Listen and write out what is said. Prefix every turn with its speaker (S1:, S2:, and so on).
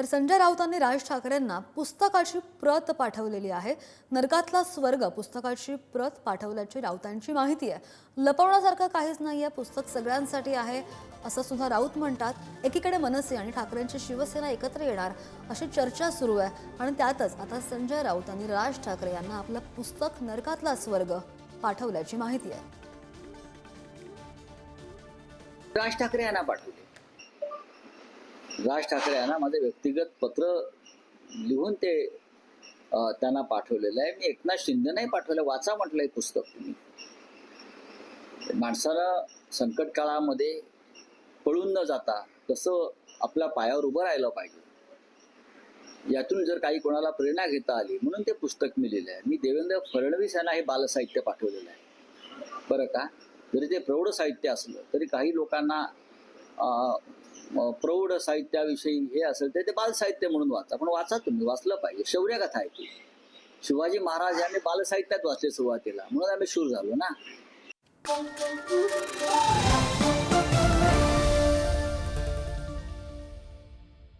S1: तर संजय राऊतांनी राज ठाकरेंना पुस्तकाची प्रत पाठवलेली आहे. नरकातला स्वर्ग पुस्तकाची प्रत पाठवल्याची राऊतांची माहिती आहे. लपवण्यासारखं काहीच नाही आहे पुस्तक सगळ्यांसाठी आहे. असं सुद्धा राऊत म्हणतात. एकीकडे मनसे आणि ठाकरेंची शिवसेना एकत्र येणार अशी चर्चा सुरू आहे. आणि त्यातच आता संजय राऊत आणि राज ठाकरे यांना आपलं पुस्तक नरकातला स्वर्ग पाठवल्याची माहिती आहे.
S2: राज ठाकरे यांना पाठवले. राज ठाकरे यांना माझे व्यक्तिगत पत्र लिहून ते त्यांना पाठवलेलं आहे. मी एकनाथ शिंदेनाही पाठवलं. वाचा म्हटलं हे पुस्तक तुम्ही. माणसाला संकट काळामध्ये पळून न जाता कसं आपल्या पायावर उभं राहिलं पाहिजे. यातून जर काही कोणाला प्रेरणा घेता आली म्हणून ते पुस्तक मी लिहिलं आहे मी देवेंद्र फडणवीस यांना हे बालसाहित्य पाठवलेलं आहे. बरं का? जरी ते प्रौढ साहित्य असलं तरी काही लोकांना अं, प्रौढ साहित्याविषयी हे असेल तर ते बालसाहित्य म्हणून वाचा. पण वाचा तुम्ही वाचलं पाहिजे. शौर्यकथा आहे ती. शिवाजी महाराज यांनी बालसाहित्यात वाचले सुरुवातीला. म्हणून आम्ही शूर झालो ना.